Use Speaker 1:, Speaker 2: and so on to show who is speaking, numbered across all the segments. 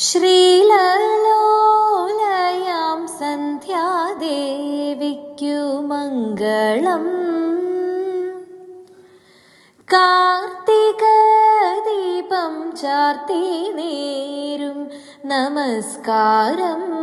Speaker 1: ശ്രീലലോലയാം സന്ധ്യാദേവിക്കു മംഗളം. കാർത്തിക ദീപം ചാർത്തി നേരും നമസ്കാരം.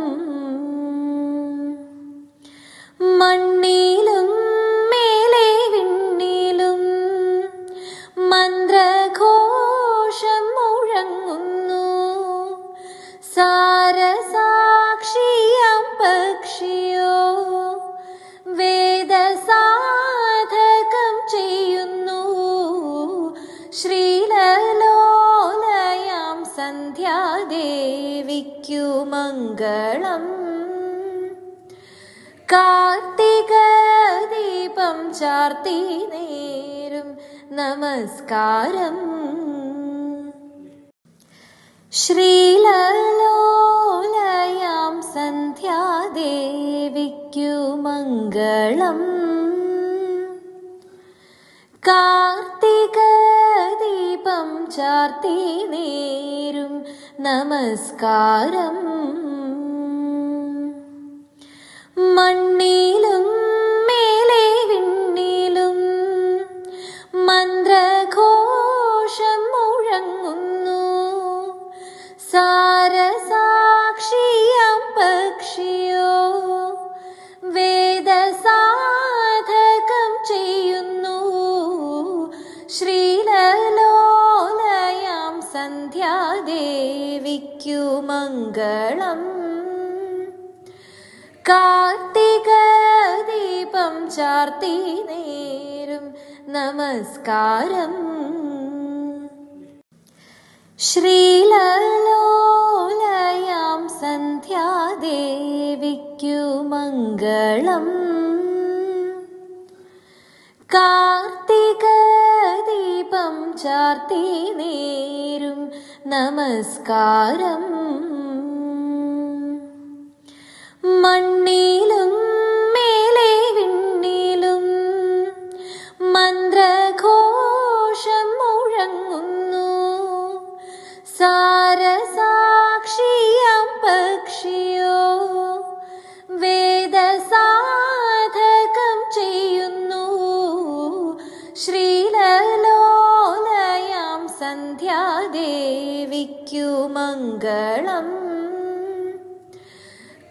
Speaker 1: മംഗളം. കാർത്തിക ദീപം ചാർത്തി നേരും നമസ്കാരം. ശ്രീലലോലയാം സന്ധ്യാദേവിക്കു മംഗളം. കാർത്തിക ദീപം ചാർത്തി നേരും നമസ്കാരം. മണ്ണിലും മേലെ വിണ്ണിലും മന്ത്രഘോഷം മുഴങ്ങുന്നു. സാരസാക്ഷിയാം പക്ഷിയോ വേദസാധകം ചെയ്യുന്നു. ശ്രീലലോലയാം സന്ധ്യാദേവിക്കു മംഗളം കാർത്തിക ദീപം ചാർത്തി നേരും. നമസ്കാരം. ശ്രീലോലയാം സന്ധ്യാദേവിക്കു മംഗളം. കാർത്തിക ദീപം ചാർത്തി നേരും. നമസ്കാരം. സാരസാക്ഷിയാം പക്ഷിയോ വേദസാധകം ചെയ്യുന്നു. ശ്രീലലോലയാം സന്ധ്യാദേവിക്കു മംഗളം.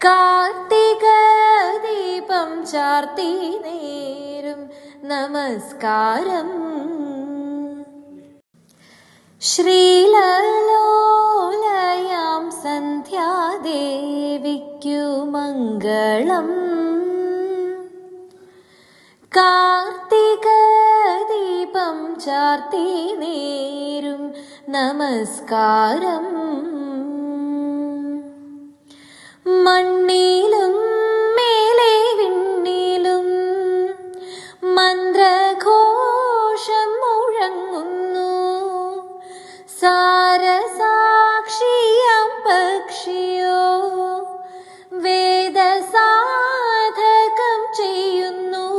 Speaker 1: കാർത്തിക ദീപം ചാർത്തി നേരും നമസ്കാരം. ശ്രീലലോലയാം സന്ധ്യാദേവിക്കു മംഗളം. കാർത്തിക ദീപം ചാർത്തി നേരും നമസ്കാരം. സാരസാക്ഷിയാം പക്ഷിയോ? വേദസാധകം ചെയ്യുന്നു.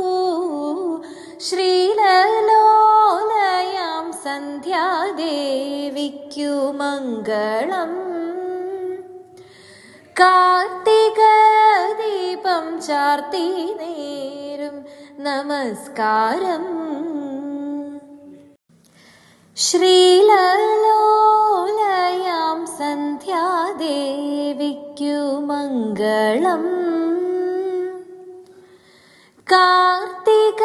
Speaker 1: ശ്രീലലോലയാം സന്ധ്യാദേവിക്കു മംഗളം. കാർത്തിക ദീപം ചാർത്തി നേരും നമസ്കാരം. ശ്രീലലോലയാം സന്ധ്യാദേവിക്കു മംഗളം. കാർത്തിക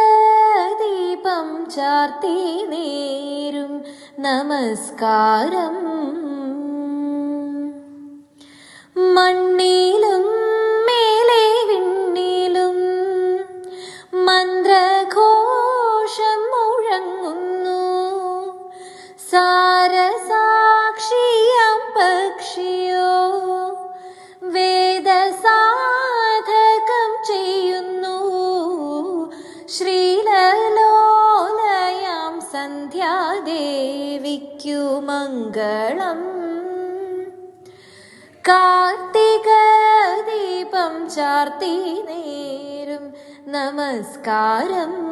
Speaker 1: ദീപം ചാർത്തി നേരും നമസ്കാരം. മണ്ണിലും സന്ധ്യാദേവിക്കു മംഗളം. കാർത്തിക ദീപം ചാർത്തി നേരും നമസ്കാരം.